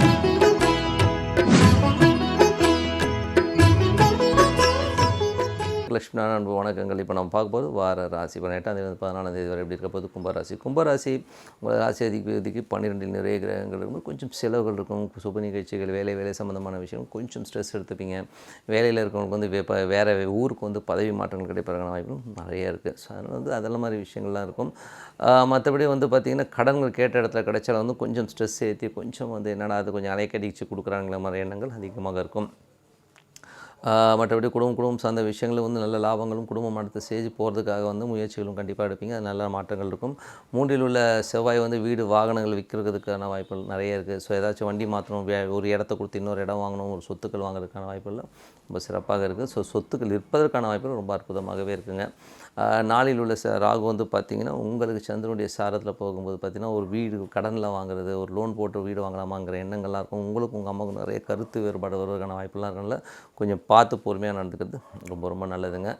Thank you. Lakshmi Narayana அன்பு வணக்கங்கள். இப்போ நம்ம பார்க்க போது வார ராசி. இப்போ எட்டாம் தேதி பதினாலாம் தேதி வரை எப்படி இருக்க போது கும்பராசி கும்பராசி உங்கள் ராசி அதிபதிக்கு பன்னிரெண்டில் நிறைய கிரகங்கள் இருக்கும் கொஞ்சம் செலவுகள் இருக்கும். சுப நிகழ்ச்சிகள் வேலை வேலை சம்மந்தமான விஷயம் கொஞ்சம் ஸ்ட்ரெஸ் எடுத்துப்பீங்க. வேலையில் இருக்கிறவங்களுக்கு வந்து வேறு ஊருக்கு வந்து பதவி மாற்றங்கள் கிடைப்பதற்கான வாய்ப்பும் நிறைய இருக்குது ஸோ அதனால் வந்து அதெல்லாம் மாதிரி விஷயங்கள்லாம் இருக்கும். மற்றபடி வந்து பார்த்திங்கன்னா கடன்கள் கேட்ட இடத்துல கிடைச்சாலும் வந்து கொஞ்சம் ஸ்ட்ரெஸ் ஏற்றி கொஞ்சம் வந்து என்னடா அது கொஞ்சம் அலைக்கடிச்சு கொடுக்குறாங்களே மாதிரி எண்ணங்கள் அதிகமாக இருக்கும். மற்றபடி குடும்பம் குடும்பம் சார்ந்த விஷயங்களும் வந்து நல்ல லாபங்களும் குடும்பம் அடுத்த ஸ்டேஜ் போகிறதுக்காக வந்து முயற்சிகளும் கண்டிப்பாக எடுப்பீங்க. அது நல்ல மாற்றங்கள் இருக்கும். மூன்றில் உள்ள செவ்வாய் வந்து வீடு வாகனங்கள் விற்கிறதுக்கான வாய்ப்புகள் நிறைய இருக்குது ஸோ ஏதாச்சும் வண்டி மாற்றணும் ஒரு இடத்த கொடுத்து இன்னொரு இடம் வாங்கணும் ஒரு சொத்துக்கள் வாங்குறதுக்கான வாய்ப்புகள். ரொம்ப சிறப்பாக இருக்குது. ஸோ சொத்துக்கள் இருப்பதற்கான வாய்ப்புகள் ரொம்ப அற்புதமாகவே இருக்குங்க. நாளில் உள்ள ச ராகு வந்து பார்த்திங்கன்னா உங்களுக்கு சந்திரனுடைய சாரத்தில் போகும்போது பார்த்திங்கன்னா ஒரு வீடு கடனில் வாங்குறது ஒரு லோன் போட்டு வீடு வாங்கலாமாங்கிற எண்ணங்கள்லாம் இருக்கும். உங்களுக்கு உங்கள் அம்மாவுக்கு நிறைய கருத்து வேறுபாடு வருவதற்கான வாய்ப்புலாம் இருக்கனால கொஞ்சம் பார்த்து பொறுமையாக நடந்துக்கிறது ரொம்ப ரொம்ப நல்லதுங்க.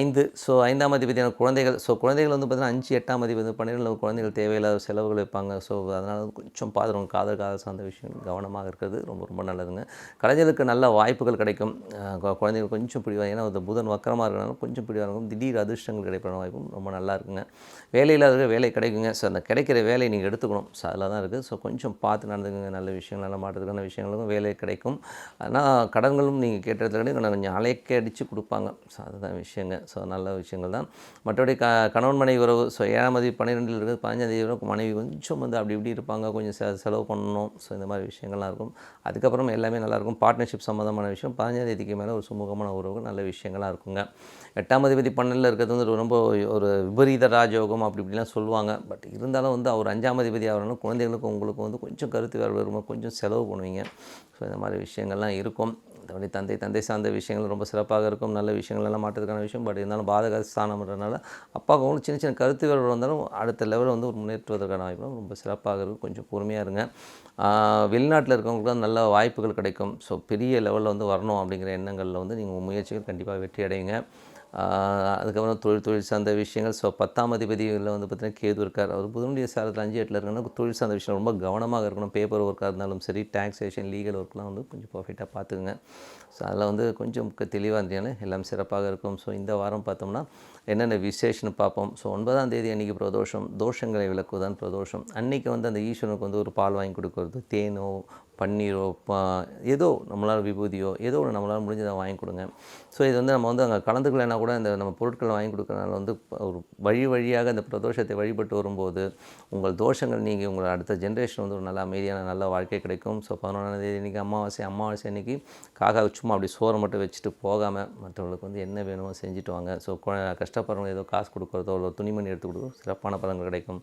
ஐந்து ஸோ ஐந்தாம் அதிபதியான குழந்தைகள் ஸோ குழந்தைகள் வந்து பார்த்திங்கன்னா அஞ்சு எட்டாம் அதிபதி வந்து பன்னிரெண்டு குழந்தைகள் தேவையில்லாத செலவுகள் வைப்பாங்க. ஸோ அதனால் கொஞ்சம் பாதுகாப்பு காதல் காதல் சார்ந்த விஷயம் கவனமாக இருக்கிறது ரொம்ப ரொம்ப நல்லதுங்க. கலைஞர்களுக்கு நல்ல வாய்ப்புகள் கிடைக்கும். ஆஹ் குழந்தைகள் கொஞ்சம் பிடிவாங்க ஏன்னா அந்த புதன் வக்கரமாக இருக்கிறனால கொஞ்சம் பிடிவாக இருக்கும். திடீர் அதிர்ஷ்டங்கள் கிடைப்பட வாய்ப்பும் ரொம்ப நல்லா இருக்குங்க. வேலையில்லாத வேலை கிடைக்குங்க. ஸோ அந்த கிடைக்கிற வேலையை நீங்கள் எடுத்துக்கணும். ஸோ அதில் தான் இருக்குது ஸோ கொஞ்சம் பார்த்து நடந்துக்குங்க. நல்ல விஷயங்கள் நல்ல மாற்றத்துக்கான விஷயங்களுக்கும் வேலை கிடைக்கும். ஆனால் கடன்களும் நீங்கள் கேட்ட இடத்துல கொஞ்சம் அலைக்க அடித்து கொடுப்பாங்க. ஸோ அதுதான் விஷயங்க. ஸோ நல்ல விஷயங்கள் தான். மற்றபடி க கணவன் மனைவி உறவு. ஸோ ஏழாம் தேதி பன்னிரெண்டில் இருக்குது. பதினஞ்சாம் தேதி வரை மனைவி கொஞ்சம் வந்து அப்படி இப்படி இருப்பாங்க. கொஞ்சம் செலவு பண்ணணும். ஸோ இந்த மாதிரி விஷயங்கள்லாம் இருக்கும். அதுக்கப்புறம் எல்லாமே நல்லாயிருக்கும் பார்ட்னர்ஷிப் சம்மந்தமான விஷயம். பதினஞ்சாம் அதிபதிக்கு மேலே ஒரு சுமூகமான உறவு நல்ல விஷயங்களாக இருக்குங்க. எட்டாம் அதிபதி பன்னெண்டில் இருக்கிறது வந்து ரொம்ப ஒரு விபரீத ராஜயோகம் அப்படி இப்படிலாம் சொல்லுவாங்க. பட் இருந்தாலும் வந்து அவர் அஞ்சாம் அதிபதி ஆகிறனால குழந்தைகளுக்கும் உங்களுக்கு வந்து கொஞ்சம் கருத்து வேறு வரும்போது கொஞ்சம் செலவு பண்ணுவீங்க. ஸோ இந்த மாதிரி விஷயங்கள்லாம் இருக்கும். மற்றபடி தந்தை தந்தை சார்ந்த விஷயங்கள் ரொம்ப சிறப்பாக இருக்கும். நல்ல விஷயங்கள் எல்லாம் மாற்றத்துக்கான விஷயம். பட் இருந்தாலும் பாதக ஸ்தானம்ன்றனால அப்பாவுக்கு சின்ன சின்ன கருத்து வேறு வந்தாலும் அடுத்த லெவலில் வந்து ஒரு முன்னேற்றுவதற்கான வாய்ப்பு ரொம்ப சிறப்பாக இருக்கும். கொஞ்சம் பொறுமையாக இருங்க. வெளிநாட்டில் இருக்கவங்களுக்கு நல்ல வாய்ப்புகள் கிடைக்கும். ஸோ பெரிய லெவலில் வந்து வரணும் அப்படிங்கிற எண்ணங்களில் வந்து நீங்கள் முயற்சிகள் கண்டிப்பாக வெற்றி அடையுங்க. அதுக்கப்புறம் தொழில் தொழில் சார்ந்த விஷயங்கள். ஸோ பத்தாம் அதிபதியில் வந்து பார்த்தீங்கன்னா கேது இருக்கார். அவர் புதனுடைய சாரத்தில் அஞ்சு எட்டில் இருக்குன்னா தொழில் சார்ந்த விஷயம் ரொம்ப கவனமாக இருக்கணும். பேப்பர் ஒர்க்காக இருந்தாலும் சரி டாக்ஸேஷன் லீகல் ஒர்க்லாம் வந்து கொஞ்சம் பர்ஃபெக்டாக பார்த்துக்குங்க ஸோ அதில் வந்து கொஞ்சம் தெளிவாக இருந்தீங்கன்னா எல்லாம் சிறப்பாக இருக்கும். ஸோ இந்த வாரம் பார்த்தோம்னா என்னென்ன விசேஷம்னு பார்ப்போம். ஸோ ஒன்பதாம் தேதி அன்றைக்கி பிரதோஷம். தோஷங்களை விளக்குவதான் பிரதோஷம். அன்றைக்கி வந்து அந்த ஈஸ்வரனுக்கு வந்து ஒரு பால் வாங்கி கொடுக்கறது. தேனோ பன்னீரோ ஏதோ நம்மளால் விபூதியோ ஏதோ ஒன்று நம்மளால் முடிஞ்சதை வாங்கி கொடுங்க. ஸோ இது வந்து நம்ம வந்து அங்கே கலந்துக்கலைன்னா கூட இந்த நம்ம பொருட்களை வாங்கி கொடுக்குறதுனால வந்து ஒரு வழி வழியாக அந்த பிரதோஷத்தை வழிபட்டு வரும்போது உங்கள் தோஷங்கள் நீங்கள் உங்கள் அடுத்த ஜென்ரேஷன் வந்து ஒரு நல்ல அமைதியான நல்ல வாழ்க்கை கிடைக்கும். ஸோ பதினொன்றாம் தேதி இன்றைக்கி அமாவாசை அமாவாசை அன்றைக்கி காக்கா சும்மா அப்படி சோறை மட்டும் வச்சுட்டு போகாமல் மற்றவங்களுக்கு வந்து என்ன வேணுமோ செஞ்சுட்டு வாங்க. ஸோ கஷ்டப்படுறவங்க ஏதோ காசு கொடுக்குறதோ இல்லை துணிமணி எடுத்து கொடுக்குறதோ சிறப்பான பலன்கள் கிடைக்கும்.